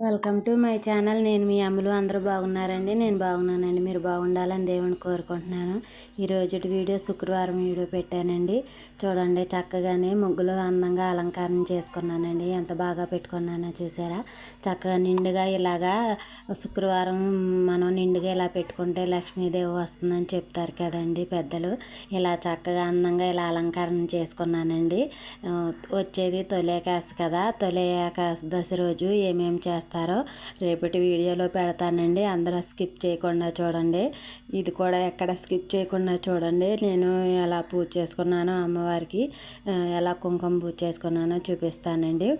Welcome to my channel. నేను మీ అమ్ములు అందరూ బాగున్నారండి? నేను బాగున్నానండి. మీరు బాగుండాలని దేవుని కోరుకుంటున్నాను. ఈరోజు వీడియో శుక్రవారం వీడియో పెట్టానండి. చూడండి చక్కగానే ముగ్గులు అందంగా అలంకారం చేసుకున్నానండి. ఎంత బాగా పెట్టుకున్నానో చూసారా? చక్కగా నిండుగా ఇలాగా శుక్రవారం మనం నిండుగా ఇలా పెట్టుకుంటే లక్ష్మీదేవి వస్తుందని చెప్తారు కదండి పెద్దలు. ఇలా చక్కగా అందంగా ఇలా అలంకారం చేసుకున్నానండి. వచ్చేది తొలేకాశ కదా. దశ రోజు ఏమేమి చేస్తాం చేస్తారో రేపటి వీడియోలో పెడతానండి. అందరూ స్కిప్ చేయకుండా చూడండి. ఇది కూడా ఎక్కడ స్కిప్ చేయకుండా చూడండి. నేను ఎలా పూజ చేసుకున్నానో అమ్మవారికి ఎలా కుంకుమ పూజ చేసుకున్నానో చూపిస్తానండి.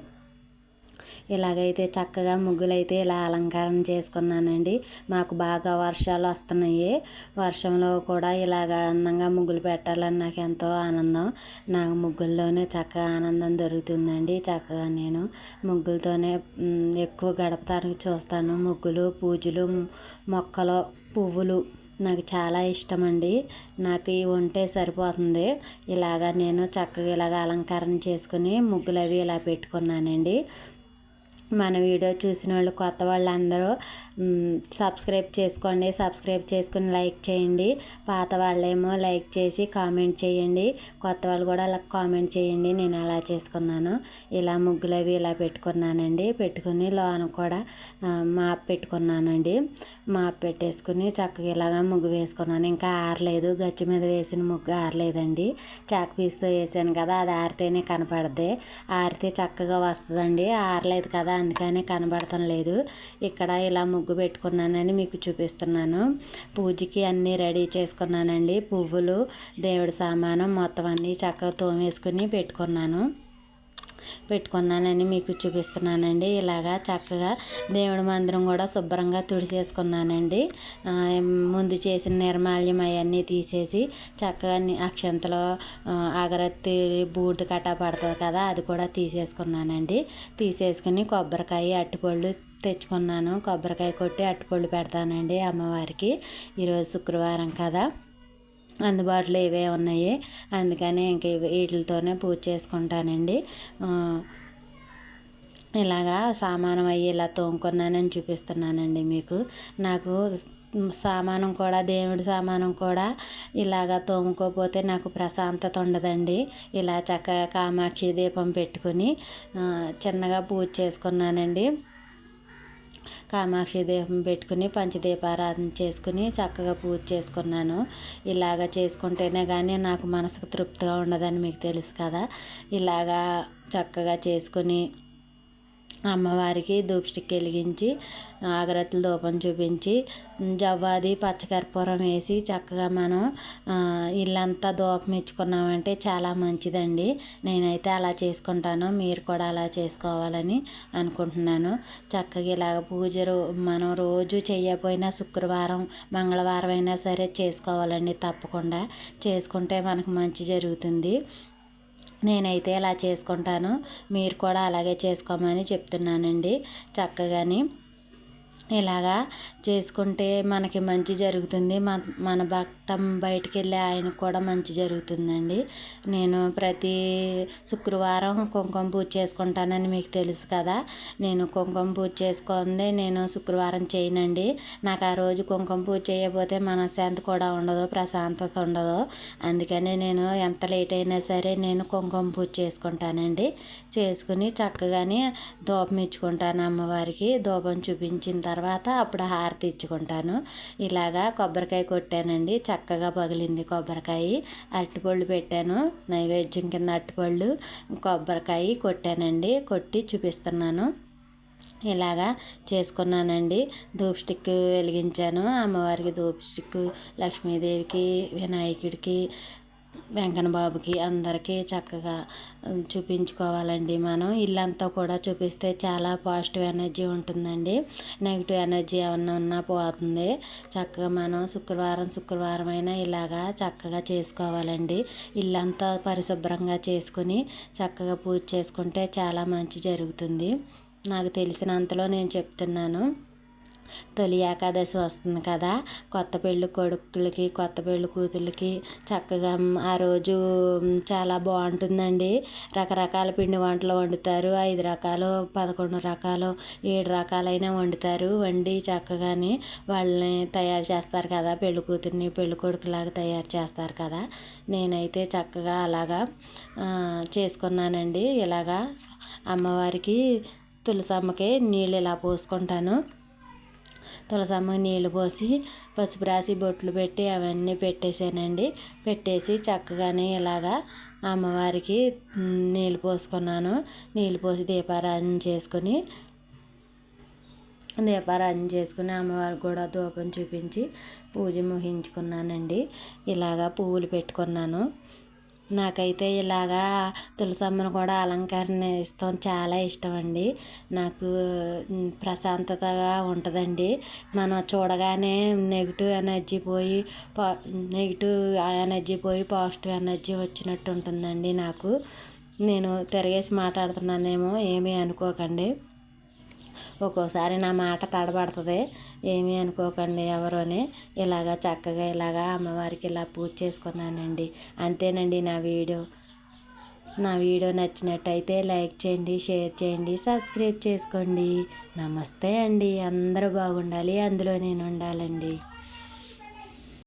ఇలాగైతే చక్కగా ముగ్గులైతే ఇలా అలంకరణ చేసుకున్నానండి. మాకు బాగా వర్షాలు వస్తున్నాయి. వర్షంలో కూడా ఇలాగ అందంగా ముగ్గులు పెట్టాలని నాకు ఎంతో ఆనందం. నాకు ముగ్గుల్లోనే చక్కగా ఆనందం దొరుకుతుందండి. చక్కగా నేను ముగ్గులతోనే ఎక్కువ గడపడానికి చూస్తాను. ముగ్గులు పూజలు మొక్కలు పువ్వులు నాకు చాలా ఇష్టం అండి నాకు ఇవి ఉంటే సరిపోతుంది. ఇలాగా నేను చక్కగా ఇలాగ అలంకరణ చేసుకుని ముగ్గులు అవి ఇలా పెట్టుకున్నానండి. మన వీడియో చూసిన వాళ్ళు కొత్త వాళ్ళందరూ సబ్స్క్రైబ్ చేసుకోండి సబ్స్క్రైబ్ చేసుకుని లైక్ చేయండి. పాత వాళ్ళేమో లైక్ చేసి కామెంట్ చేయండి. కొత్త వాళ్ళు కూడా అలా కామెంట్ చేయండి. నేను అలా చేసుకున్నాను. ఇలా ముగ్గులు అవి ఇలా పెట్టుకున్నానండి. పెట్టుకుని లోన కూడా మాప్ పెట్టుకున్నానండి. మాప్ పెట్టేసుకుని చక్కగా ఇలాగా ముగ్గు వేసుకున్నాను. ఇంకా ఆరలేదు. గచ్చి మీద వేసిన ముగ్గు ఆరలేదండి. చాక్ పీస్తో వేసాను కదా అది ఆరితేనే కనపడద్ది. ఆరితే చక్కగా వస్తుందండి. ఆరలేదు కదా అందుకనే కనబడటం లేదు. ఇక్కడ ఇలా ముగ్గు పెట్టుకున్నానని మీకు చూపిస్తున్నాను. పూజకి అన్నీ రెడీ చేసుకున్నానండి. పువ్వులు దేవుడి సామానం మొత్తం అన్నీ చక్కగా తోమేసుకుని పెట్టుకున్నాను. పెట్టుకున్నానని మీకు చూపిస్తున్నానండి. ఇలాగా చక్కగా దేవుడి మందిరం కూడా శుభ్రంగా తుడిచేసుకున్నానండి. ముందు చేసిన నిర్మాల్యం అవన్నీ తీసేసి చక్కగా అక్షంతలో అగరత్తి బూడిద కట్టా పడుతుంది కదా అది కూడా తీసేసుకున్నానండి. తీసేసుకుని కొబ్బరికాయ అట్టుపళ్ళు తెచ్చుకున్నాను. కొబ్బరికాయ కొట్టి అట్టుపళ్ళు పెడతానండి అమ్మవారికి. ఈరోజు శుక్రవారం కదా. అందుబాటులో ఇవే ఉన్నాయి. అందుకని ఇంక వీటితోనే పూజ చేసుకుంటానండి. ఇలాగా సామానం అయ్యి ఇలా తోముకున్నానని చూపిస్తున్నానండి మీకు. నాకు సామానం కూడా దేవుడి సామానం కూడా ఇలాగా తోముకోపోతే నాకు ప్రశాంతత ఉండదండి. ఇలా చక్కగా కామాక్షి దీపం పెట్టుకుని చిన్నగా పూజ చేసుకున్నానండి. కామాక్షి దీపం పెట్టుకుని పంచదీపారాధన చేసుకుని చక్కగా పూజ చేసుకున్నాను. ఇలాగ చేసుకుంటేనే కానీ నాకు మనసుకు తృప్తిగా ఉండదని మీకు తెలుసు కదా. ఇలాగా చక్కగా చేసుకుని అమ్మవారికి ధూప్ స్టిక్ వెలిగించి అగరత్తుల ధూపం చూపించి జవ్వాది పచ్చకర్పూరం వేసి చక్కగా మనం ఇల్లంతా ధూపం ఇచ్చుకున్నామంటే చాలా మంచిదండి. నేనైతే అలా చేసుకుంటాను. మీరు కూడా అలా చేసుకోవాలని అనుకుంటున్నాను. చక్కగా ఇలాగ పూజ మనం రోజు చేయకపోయినా శుక్రవారం మంగళవారం అయినా సరే చేసుకోవాలండి తప్పకుండా. చేసుకుంటే మనకు మంచి జరుగుతుంది. నేనైతే ఇలా చేసుకుంటాను. మీరు కూడా అలాగే చేసుకోమని చెప్తున్నానండి. చక్కగాని ఇలాగా చేసుకుంటే మనకి మంచి జరుగుతుంది. మన మన భక్తం బయటికి వెళ్ళే ఆయనకు కూడా మంచి జరుగుతుందండి. నేను ప్రతి శుక్రవారం కుంకుమ పూజ చేసుకుంటానని మీకు తెలుసు కదా. నేను కుంకుమ పూజ చేసుకుంది నేను శుక్రవారం చేయనండి. నాకు ఆ రోజు కుంకుమ పూజ చేయకపోతే మనశ్శాంతి కూడా ఉండదు ప్రశాంతత ఉండదు. అందుకని నేను ఎంత లేట్ అయినా సరే నేను కుంకుమ పూజ చేసుకుంటానండి. చేసుకుని చక్కగానే ధూపం ఇచ్చుకుంటాను అమ్మవారికి. ధూపం చూపించిన తర్వాత అప్పుడు హారతి ఇచ్చుకుంటాను. ఇలాగా కొబ్బరికాయ కొట్టానండి. చక్కగా పగిలింది కొబ్బరికాయ. అరటిపళ్ళు పెట్టాను. నైవేద్యం కింద అరటిపళ్ళు కొబ్బరికాయ కొట్టానండి. కొట్టి చూపిస్తున్నాను. ఇలాగా చేసుకున్నానండి. ధూప్ స్టిక్ వెలిగించాను. అమ్మవారికి ధూప్ స్టిక్ లక్ష్మీదేవికి వినాయకుడికి వెంకన్న బాబుకి అందరికీ చక్కగా చూపించుకోవాలండి మనం. ఇల్లంతా కూడా చూపిస్తే చాలా పాజిటివ్ ఎనర్జీ ఉంటుందండి. నెగిటివ్ ఎనర్జీ ఏమన్నా ఉన్నా పోతుంది. చక్కగా మనం శుక్రవారం శుక్రవారం అయినా ఇలాగా చక్కగా చేసుకోవాలండి. ఇల్లంతా పరిశుభ్రంగా చేసుకుని చక్కగా పూజ చేసుకుంటే చాలా మంచి జరుగుతుంది. నాకు తెలిసినంతలో నేను చెప్తున్నాను. తొలి ఏకాదశి వస్తుంది కదా. కొత్త పెళ్ళి కొడుకులకి కొత్త పెళ్ళి కూతుళ్ళకి చక్కగా ఆ రోజు చాలా బాగుంటుందండి. రకరకాల పిండి వంటలు వండుతారు. ఐదు రకాలు పదకొండు రకాలు ఏడు రకాలైన వండుతారు. వండి చక్కగాని వాళ్ళని తయారు చేస్తారు కదా. పెళ్ళి కూతుర్ని పెళ్ళి కొడుకులాగా తయారు చేస్తారు కదా. నేనైతే చక్కగా అలాగా చేసుకున్నానండి. ఇలాగా అమ్మవారికి తులసమ్మకి నీళ్ళు ఇలా పోసుకుంటాను. తులసమ్మ నీళ్ళు పోసి పసుపు రాసి బొట్లు పెట్టి అవన్నీ పెట్టేసానండి పెట్టేసి చక్కగానే ఇలాగా అమ్మవారికి నీళ్ళు పోసుకున్నాను. నీళ్ళు పోసి దీపారాధన చేసుకొని దీపారాధన చేసుకుని అమ్మవారికి కూడా ధూపం చూపించి పూజ ముగించుకున్నానండి. ఇలాగా పువ్వులు పెట్టుకున్నాను. నాకైతే ఇలాగా తులసమ్మను కూడా అలంకరణ ఇస్తాం చాలా ఇష్టం అండి నాకు ప్రశాంతతగా ఉంటుందండి. మనం చూడగానే నెగిటివ్ ఎనర్జీ పోయి పా నెగిటివ్ ఎనర్జీ పోయి పాజిటివ్ ఎనర్జీ వచ్చినట్టు ఉంటుందండి నాకు. నేను తిరగేసి మాట్లాడుతున్నానేమో ఏమీ అనుకోకండి. ఒక్కోసారి నా మాట తడబడుతుంది. ఏమీ అనుకోకండి ఎవరు అని. ఇలాగా చక్కగా ఇలాగా అమ్మవారికి ఇలా పూజ చేసుకున్నానండి. అంతేనండి నా వీడియో. నా వీడియో నచ్చినట్టయితే లైక్ చేయండి షేర్ చేయండి సబ్స్క్రైబ్ చేసుకోండి. నమస్తే అండి. అందరూ బాగుండాలి. అందులో నేను ఉండాలండి.